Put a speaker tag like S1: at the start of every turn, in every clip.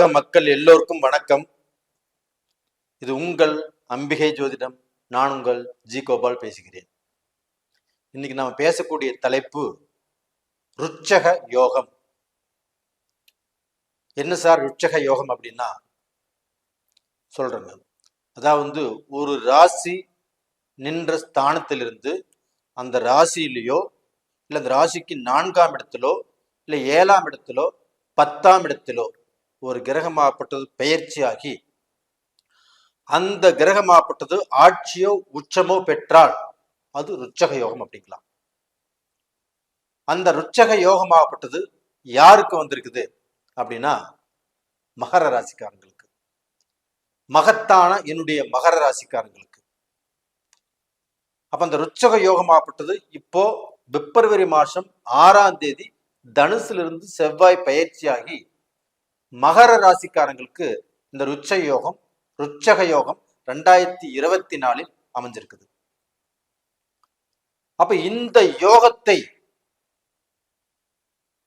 S1: உலக மக்கள் எல்லோருக்கும் வணக்கம். இது உங்கள் அம்பிகை ஜோதிடம். நான் உங்கள் ஜி கோபால் பேசுகிறேன். இன்னைக்கு நாம பேசக்கூடிய தலைப்பு ருச்சக யோகம். என்ன சார் ருச்சக யோகம் அப்படின்னா? சொல்றேங்க. அதாவது ஒரு ராசி நின்ற ஸ்தானத்திலிருந்து அந்த ராசியிலேயோ இல்லை அந்த ராசிக்கு நான்காம் இடத்திலோ இல்லை ஏழாம் இடத்திலோ பத்தாம் இடத்திலோ ஒரு கிரகமாகப்பட்டது பெயர்ச்சியாகி அந்த கிரகமாகப்பட்டது ஆட்சியோ உச்சமோ பெற்றால் அது ருச்சக யோகம் அப்படிங்களாம் அந்த ருச்சக யோகமாகப்பட்டது யாருக்கு வந்திருக்குது அப்படின்னா மகர ராசிக்காரங்களுக்கு. மகத்தான என்னுடைய மகர ராசிக்காரங்களுக்கு. அப்ப அந்த ருச்சக யோகமாகப்பட்டது இப்போ பிப்ரவரி மாசம் ஆறாம் தேதி தனுசிலிருந்து செவ்வாய் பயிற்சியாகி மகர ராசிக்காரங்களுக்கு இந்த ருச்ச யோகம் ருச்சக யோகம் ரெண்டாயிரத்தி இருபத்தி நாலில் அமைஞ்சிருக்குது. அப்ப இந்த யோகத்தை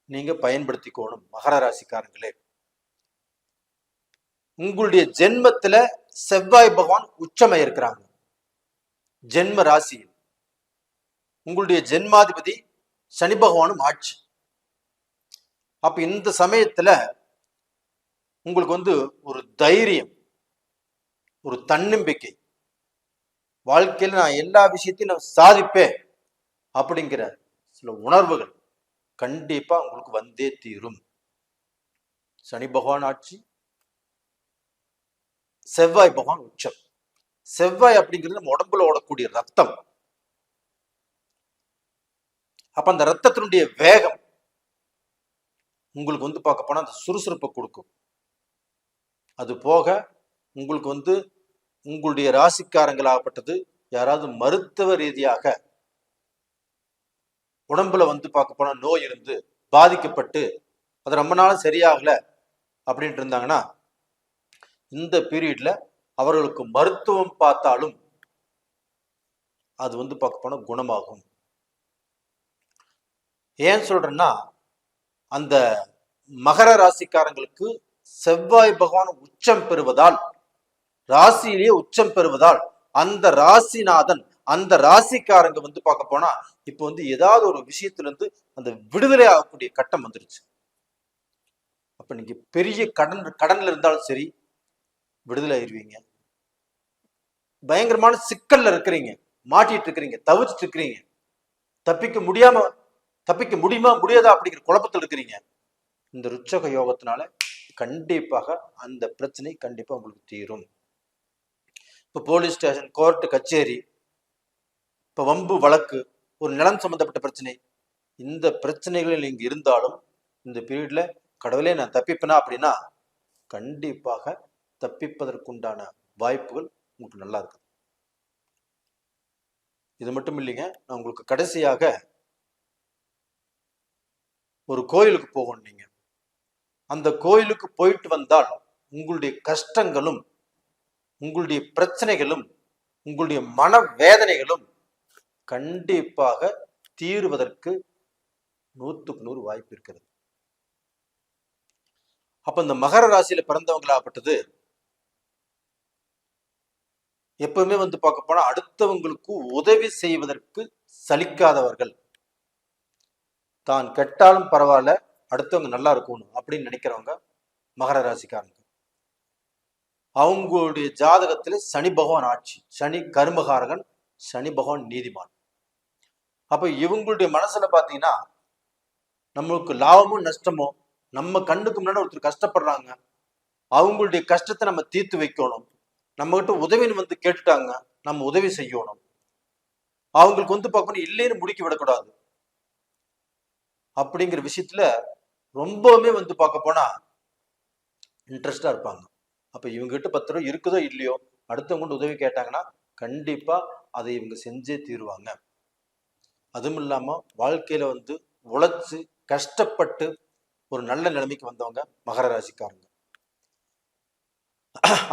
S1: நீங்க பயன்படுத்திக்கோணும் மகர ராசிக்காரங்களே. உங்களுடைய ஜென்மத்துல செவ்வாய் பகவான் உச்சமை இருக்கிறாங்க. ஜென்ம ராசியில் உங்களுடைய ஜென்மாதிபதி சனி பகவானும் ஆட்சி. அப்ப இந்த சமயத்துல உங்களுக்கு வந்து ஒரு தைரியம் ஒரு தன்னம்பிக்கை. வாழ்க்கையில் நான் எல்லா விஷயத்தையும் நான் சாதிப்பேன் அப்படிங்கிற சில உணர்வுகள் கண்டிப்பா உங்களுக்கு வந்தே தீரும். சனி பகவான் ஆட்சி செவ்வாய் பகவான் உச்சம். செவ்வாய் அப்படிங்கிறது நம்ம உடம்புல ஓடக்கூடிய ரத்தம். அப்ப அந்த ரத்தத்தினுடைய வேகம் உங்களுக்கு வந்து பார்க்க போனா அந்த சுறுசுறுப்பை கொடுக்கும். அது போக உங்களுக்கு வந்து உங்களுடைய ராசிக்காரங்களாகப்பட்டது யாராவது மருத்துவ ரீதியாக உடம்புல வந்து பார்க்க போனால் நோய் இருந்து பாதிக்கப்பட்டு அது ரொம்ப நாளும் சரியாகல அப்படின்ட்டு இருந்தாங்கன்னா இந்த பீரியட்ல அவர்களுக்கு மருத்துவம் பார்த்தாலும் அது வந்து பார்க்க போனால் குணமாகும். ஏன் சொல்றேன்னா அந்த மகர ராசிக்காரங்களுக்கு செவ்வாய் பகவான் உச்சம் பெறுவதால் ராசியிலேயே உச்சம் பெறுவதால் அந்த ராசிநாதன் அந்த ராசிக்காரங்க வந்து பார்க்க போனா இப்போ வந்து ஏதாவது ஒரு விஷயத்துல இருந்து அந்த விடுதலை ஆகக்கூடிய கட்டம் வந்துருச்சு. அப்ப நீங்க பெரிய கடன் கடன்ல இருந்தாலும் சரி விடுதலை ஆயிடுவீங்க பயங்கரமான சிக்கல்ல இருக்கிறீங்க மாட்டிட்டு இருக்கிறீங்க தவிச்சிட்டு இருக்கிறீங்க. தப்பிக்க முடியாம தப்பிக்க முடியுமா முடியாதா அப்படிங்கிற குழப்பத்தில் இருக்கிறீங்க. இந்த ருச்சக யோகத்தினால கண்டிப்பாக அந்த பிரச்சனை கண்டிப்பாக உங்களுக்கு தீரும். இப்போ போலீஸ் ஸ்டேஷன் கோர்ட்டு கச்சேரி இப்போ வம்பு வழக்கு ஒரு நிலம் சம்பந்தப்பட்ட பிரச்சனை. இந்த பிரச்சனைகளில் இங்கே இருந்தாலும் இந்த பீரியடில் கடவுளே நான் தப்பிப்பேனா அப்படின்னா கண்டிப்பாக தப்பிப்பதற்குண்டான வாய்ப்புகள் உங்களுக்கு நல்லா இருக்குது இது மட்டும் இல்லைங்க நான் உங்களுக்கு கடைசியாக ஒரு கோயிலுக்கு போகணும் நீங்கள் அந்த கோயிலுக்கு போயிட்டு வந்தால் உங்களுடைய கஷ்டங்களும் உங்களுடைய பிரச்சனைகளும் உங்களுடைய மன வேதனைகளும் கண்டிப்பாக தீருவதற்கு நூற்றுக்கு நூறு வாய்ப்பு இருக்கிறது. அப்ப இந்த மகர ராசியில பிறந்தவங்களாகப்பட்டது எப்பவுமே வந்து பார்க்க போனா அடுத்தவங்களுக்கு உதவி செய்வதற்கு சலிக்காதவர்கள். தான் கெட்டாலும் பரவாயில்ல அடுத்தவங்க நல்லா இருக்கணும் அப்படின்னு நினைக்கிறவங்க மகர ராசிக்காரங்க. அவங்களுடைய ஜாதகத்துல சனி பகவான் ஆட்சி சனி கர்மகாரகன் சனி பகவான் நீதிமான். அப்ப இவங்களுடைய மனசுல பாத்தீங்கன்னா நம்மளுக்கு லாபமோ நஷ்டமோ நம்ம கண்ணுக்கு முன்னாடி ஒருத்தர் கஷ்டப்படுறாங்க அவங்களுடைய கஷ்டத்தை நம்ம தீர்த்து வைக்கணும் நம்ம கிட்ட உதவின்னு வந்து கேட்டுட்டாங்க நம்ம உதவி செய்யணும். அவங்களுக்கு வந்து பார்க்கணும் இல்லைன்னு முடிக்க விடக்கூடாது. அப்படிங்கிற விஷயத்துல ரொம்பவுமே வந்து பார்க்க போனா இன்ட்ரெஸ்டா இருப்பாங்க. அப்ப இவங்க கிட்ட பத்து ரூபா இருக்குதோ இல்லையோ அடுத்தவங்க கொண்டு உதவி கேட்டாங்கன்னா கண்டிப்பா அதை இவங்க செஞ்சே தீருவாங்க. அதுவும் இல்லாம வாழ்க்கையில வந்து உழைச்சு கஷ்டப்பட்டு ஒரு நல்ல நிலைமைக்கு வந்தவங்க மகர ராசிக்காரங்க.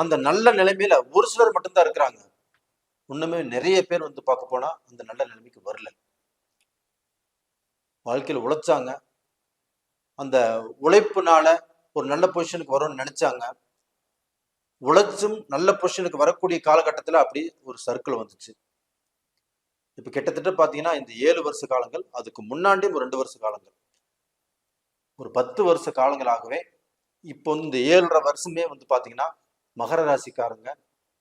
S1: அந்த நல்ல நிலைமையில ஒரு சிலர் மட்டும்தான் இருக்கிறாங்க. இன்னுமே நிறைய பேர் வந்து பார்க்க போனா அந்த நல்ல நிலைமைக்கு வரல. வாழ்க்கையில உழைச்சாங்க அந்த உழைப்புனால ஒரு நல்ல பொசிஷனுக்கு வரும்னு நினைச்சாங்க. உழைச்சும் நல்ல பொசிஷனுக்கு வரக்கூடிய காலகட்டத்தில் அப்படி ஒரு சர்க்கிள் வந்துச்சு. இப்போ கிட்டத்தட்ட பார்த்தீங்கன்னா இந்த ஏழு வருஷ காலங்கள் அதுக்கு முன்னாடியும் ஒரு ரெண்டு வருஷ காலங்கள். ஒரு பத்து வருஷ காலங்களாகவே இப்போ வந்து இந்த ஏழரை வருஷமே வந்து பார்த்தீங்கன்னா மகர ராசிக்காரங்க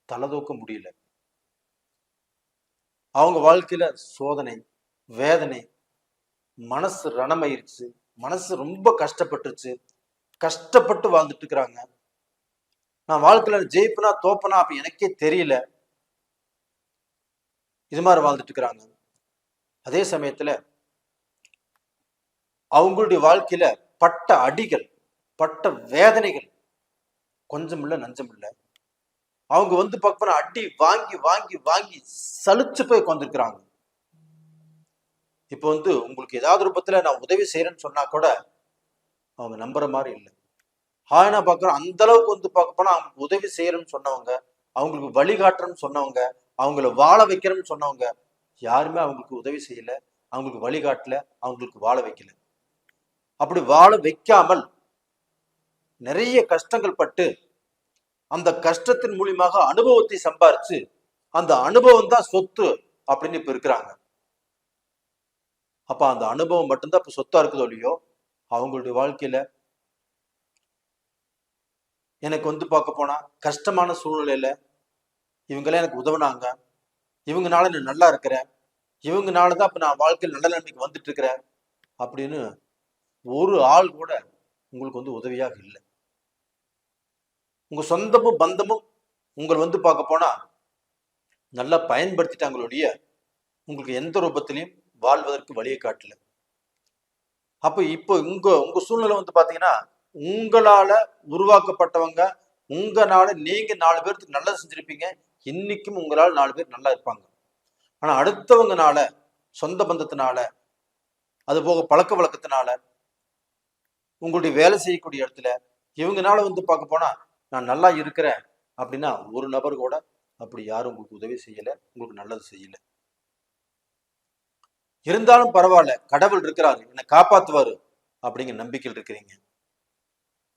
S1: தலைதூக்க முடியல. அவங்க வாழ்க்கையில சோதனை வேதனை மனசு ரணமாயிருச்சு. மனசு ரொம்ப கஷ்டப்பட்டுருச்சு. கஷ்டப்பட்டு வாழ்ந்துட்டு இருக்கிறாங்க நான் வாழ்க்கையில ஜெயிப்பனா தோப்பனா அப்ப எனக்கே தெரியல. இது மாதிரி வாழ்ந்துட்டு இருக்கிறாங்க அதே சமயத்துல அவங்களுடைய வாழ்க்கையில பட்ட அடிகள் பட்ட வேதனைகள் கொஞ்சம் இல்ல நஞ்சம் இல்லை அவங்க வந்து பார்க்க அடி வாங்கி வாங்கி வாங்கி சலிச்சு போய் உட்காந்துருக்குறாங்க இப்போ வந்து உங்களுக்கு ஏதாவது ரூபத்தில் நான் உதவி செய்கிறேன்னு சொன்னா கூட அவங்க நம்புற மாதிரி இல்லை. ஆனா பார்க்குறோம் அந்த அளவுக்கு வந்து பார்க்க போனால் அவங்களுக்கு உதவி செய்யறேன்னு சொன்னவங்க அவங்களுக்கு வழிகாட்டுறேன்னு சொன்னவங்க அவங்கள வாழ வைக்கிறேன்னு சொன்னவங்க யாருமே அவங்களுக்கு உதவி செய்யல அவங்களுக்கு வழிகாட்டல அவங்களுக்கு வாழ வைக்கல. அப்படி வாழ வைக்காமல் நிறைய கஷ்டங்கள் பட்டு அந்த கஷ்டத்தின் மூலியமாக அனுபவத்தை சம்பாரிச்சு அந்த அனுபவம் தான் சொத்து அப்படின்னு இப்ப இருக்கிறாங்க. அப்ப அந்த அனுபவம் மட்டும்தான் இப்ப சொத்தா இருக்குதோ இல்லையோ அவங்களுடைய வாழ்க்கையில எனக்கு வந்து பார்க்க போனா கஷ்டமான சூழ்நிலையில இவங்கெல்லாம் எனக்கு உதவுனாங்க. இவங்கனால நான் நல்லா இருக்கிறேன். இவங்கனால தான் இப்ப நான் வாழ்க்கையில் நல்ல நிலைமைக்கு வந்துட்டு இருக்கிறேன் அப்படின்னு ஒரு ஆள் கூட உங்களுக்கு வந்து உதவியாக இல்லை. உங்க சொந்தமும் பந்தமும் உங்களை வந்து பார்க்க போனா நல்லா பயன்படுத்திட்டாங்களுடைய உங்களுக்கு எந்த ரூபத்திலையும் வாழ்வதற்கு வழியை காட்டல. அப்ப இப்போ உங்க உங்க சூழ்நிலை வந்து பாத்தீங்கன்னா உங்களால உருவாக்கப்பட்டவங்க உங்களால நீங்க நாலு பேருக்கு நல்லது செஞ்சிருப்பீங்க இன்னைக்கும் உங்களால நாலு பேர் நல்லா இருப்பாங்க. ஆனா அடுத்தவங்கனால சொந்த பந்தத்தினால அது போக பழக்க வழக்கத்தினால உங்களுடைய வேலை செய்யக்கூடிய இடத்துல இவங்கனால வந்து பார்க்க போனா நான் நல்லா இருக்கிறேன் அப்படின்னா ஒரு நபர் கூட அப்படி யாரும் உங்களுக்கு உதவி செய்யல உங்களுக்கு நல்லது செய்யல. இருந்தாலும் பரவாயில்ல கடவுள் இருக்கிறாரு என்னை காப்பாத்துவாரு அப்படிங்கிற நம்பிக்கையில் இருக்கிறீங்க.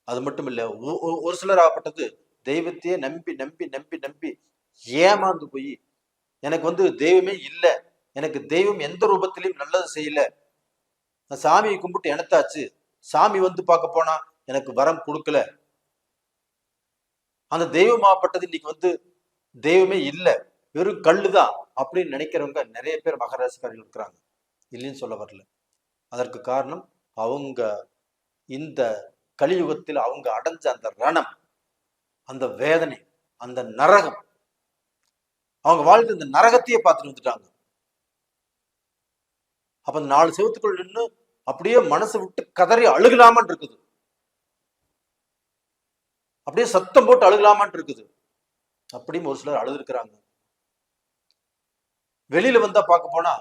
S1: அது மட்டும் இல்ல ஒ- ஒரு சிலர் ஆகப்பட்டது தெய்வத்தையே நம்பி நம்பி நம்பி நம்பி ஏமாந்து போய் எனக்கு வந்து தெய்வமே இல்லை எனக்கு தெய்வம் எந்த ரூபத்திலையும் நல்லது செய்யல. நான் சாமியை கும்பிட்டு எனத்தாச்சு சாமி வந்து பார்க்க போனா எனக்கு வரம் கொடுக்கல. அந்த தெய்வமாகப்பட்டது இன்னைக்கு வந்து தெய்வமே இல்லை வெறும் கல்லு தான் அப்படின்னு நினைக்கிறவங்க நிறைய பேர் மகராசிக்காரர்கள் இருக்கிறாங்க. இல்லைன்னு சொல்ல வரல. அதற்கு காரணம் அவங்க இந்த கலியுகத்தில் அவங்க அடைஞ்ச அந்த ரணம் அந்த வேதனை அந்த நரகம். அவங்க வாழ்க்கை இந்த நரகத்தையே பார்த்துட்டு வந்துட்டாங்க. அப்ப அந்த நாலு செவத்துக்குள் நின்று அப்படியே மனசு விட்டு கதறி அழுகலாமான் இருக்குது. அப்படியே சத்தம் போட்டு அழுகலாமான் இருக்குது. அப்படியும் ஒரு சிலர் அழுதுருக்கிறாங்க. வெளியில வந்தா பார்க்க போனா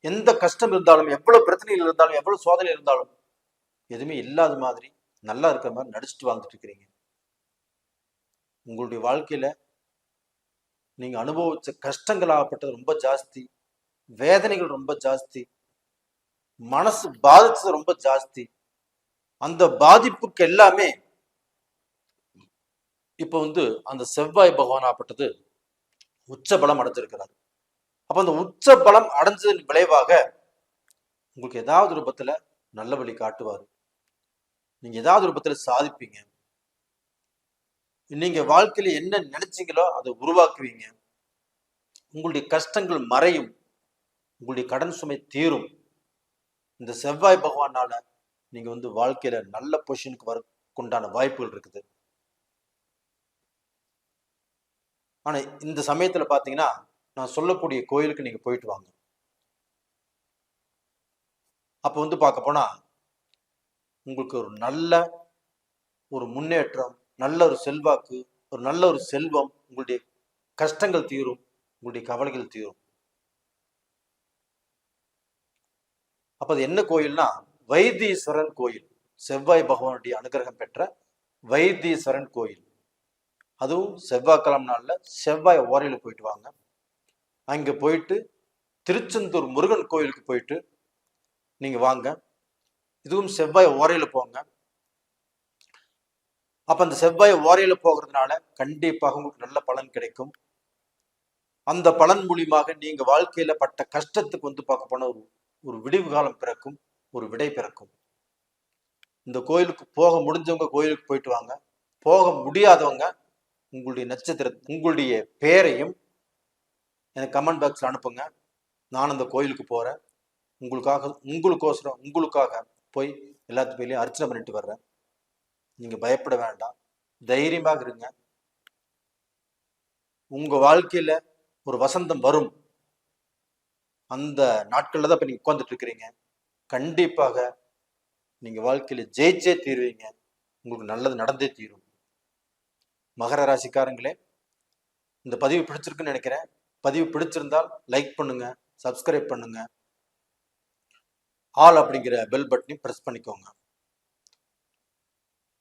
S1: எந்த கஷ்டம் இருந்தாலும் எவ்வளவு பிரச்சனைகள் இருந்தாலும் எவ்வளவு சோதனை இருந்தாலும் எதுவுமே இல்லாத மாதிரி நல்லா இருக்கிற மாதிரி நடிச்சுட்டு வாழ்ந்துட்டு இருக்கிறீங்க. உங்களுடைய வாழ்க்கையில நீங்க அனுபவிச்ச கஷ்டங்கள் ஆகப்பட்டது ரொம்ப ஜாஸ்தி வேதனைகள் ரொம்ப ஜாஸ்தி மனசு பாதிச்சது ரொம்ப ஜாஸ்தி. அந்த பாதிப்புக்கு எல்லாமே இப்ப வந்து அந்த செவ்வாய் பகவான் ஆகப்பட்டது உச்ச பலம் அடைஞ்சிருக்கிறார். அப்ப அந்த உச்ச பலம் அடைஞ்சதன் விளைவாக உங்களுக்கு ஏதாவது ரூபத்துல நல்ல வழி காட்டுவார். நீங்க ஏதாவது ரூபத்துல சாதிப்பீங்க. நீங்க வாழ்க்கையில என்ன நினைச்சீங்களோ அதை உருவாக்குவீங்க. உங்களுடைய கஷ்டங்கள் மறையும். உங்களுடைய கடன் சுமை தீரும். இந்த செவ்வாய் பகவானால நீங்க வந்து வாழ்க்கையில நல்ல பொசிஷனுக்கு வரக்குண்டான வாய்ப்புகள் இருக்குது. ஆனா இந்த சமயத்துல பாத்தீங்கன்னா நான் சொல்லக்கூடிய கோயிலுக்கு நீங்க போயிட்டு வாங்க. அப்ப வந்து பார்க்க போனா உங்களுக்கு ஒரு நல்ல ஒரு முன்னேற்றம் நல்ல ஒரு செல்வாக்கு ஒரு நல்ல ஒரு செல்வம் உங்களுடைய கஷ்டங்கள் தீரும் உங்களுடைய கவலைகள் தீரும். அப்ப அது என்ன கோயில்னா வைத்தீஸ்வரன் கோயில். செவ்வாய் பகவானுடைய அனுகிரகம் பெற்ற வைத்தீஸ்வரன் கோயில். அதுவும் செவ்வாய்க்கிழமை நாளில் செவ்வாய் ஓரையில் போயிட்டு வாங்க. அங்கே போயிட்டு திருச்செந்தூர் முருகன் கோயிலுக்கு போயிட்டு நீங்கள் வாங்க. இதுவும் செவ்வாய் ஓரையில் போங்க. அப்போ அந்த செவ்வாய் ஓரையில் போகிறதுனால கண்டிப்பாக உங்களுக்கு நல்ல பலன் கிடைக்கும். அந்த பலன் மூலியமாக நீங்கள் வாழ்க்கையில் பட்ட கஷ்டத்துக்கு வந்து பார்க்க போன ஒரு ஒரு விடிவு காலம் பிறக்கும் ஒரு விடை பிறக்கும். இந்த கோயிலுக்கு போக முடிஞ்சவங்க கோயிலுக்கு போயிட்டு வாங்க. போக முடியாதவங்க உங்களுடைய நட்சத்திர உங்களுடைய பேரையும் எனக்கு கமெண்ட் பாக்ஸில் அனுப்புங்க. நான் அந்த கோயிலுக்கு போறேன். உங்களுக்காக உங்களுக்கோசரம் உங்களுக்காக போய் எல்லாத்து அர்ச்சனை பண்ணிட்டு வர்றேன். நீங்கள் பயப்பட வேண்டாம். தைரியமாக இருங்க. உங்க வாழ்க்கையில ஒரு வசந்தம் வரும். அந்த நாட்களில் தான் இப்போ நீங்க உட்காந்துட்டு இருக்கிறீங்க. கண்டிப்பாக நீங்கள் வாழ்க்கையில் ஜெயிச்சே தீருவீங்க. உங்களுக்கு நல்லது நடந்தே தீரும். மகர ராசிக்காரங்களே இந்த பதிவு பிடிச்சிருக்குன்னு நினைக்கிறேன். பதிவு பிடிச்சிருந்தால் லைக் பண்ணுங்க சப்ஸ்கிரைப் பண்ணுங்க. ஆல் அப்படிங்கிற பெல் பட்டனையும் ப்ரெஸ் பண்ணிக்கோங்க.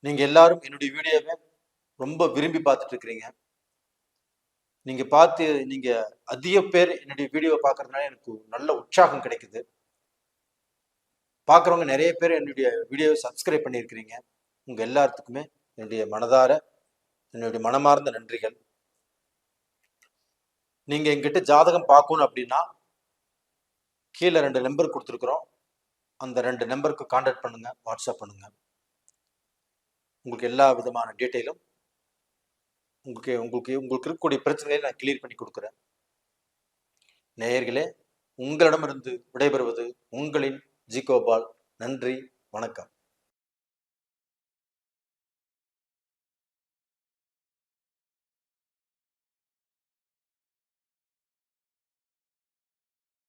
S1: நீங்க எல்லாரும் என்னுடைய வீடியோவை ரொம்ப விரும்பி பார்த்துட்டு இருக்கிறீங்க நீங்க பார்த்து நீங்க அதிக பேர் என்னுடைய வீடியோவை பார்க்கறதுனால எனக்கு நல்ல உற்சாகம் கிடைக்குது. பார்க்குறவங்க நிறைய பேர் என்னுடைய வீடியோவை சப்ஸ்கிரைப் பண்ணியிருக்கிறீங்க. உங்கள் எல்லாத்துக்குமே என்னுடைய மனதார என்னுடைய மனமார்ந்த நன்றிகள். நீங்கள் எங்கிட்ட ஜாதகம் பார்க்கணும் அப்படின்னா கீழே ரெண்டு நம்பர் கொடுத்துருக்குறோம். அந்த ரெண்டு நம்பருக்கு காண்டாக்ட் பண்ணுங்கள் வாட்ஸ்அப் பண்ணுங்கள் உங்களுக்கு எல்லா விதமான டீட்டெயிலும் உங்களுக்கு உங்களுக்கு உங்களுக்கு இருக்கக்கூடிய பிரச்சனைகளை நான் கிளியர் பண்ணி கொடுக்குறேன். நேயர்களே உங்களிடமிருந்து விடைபெறுவது உங்களின் ஜி கோபால் நன்றி வணக்கம்.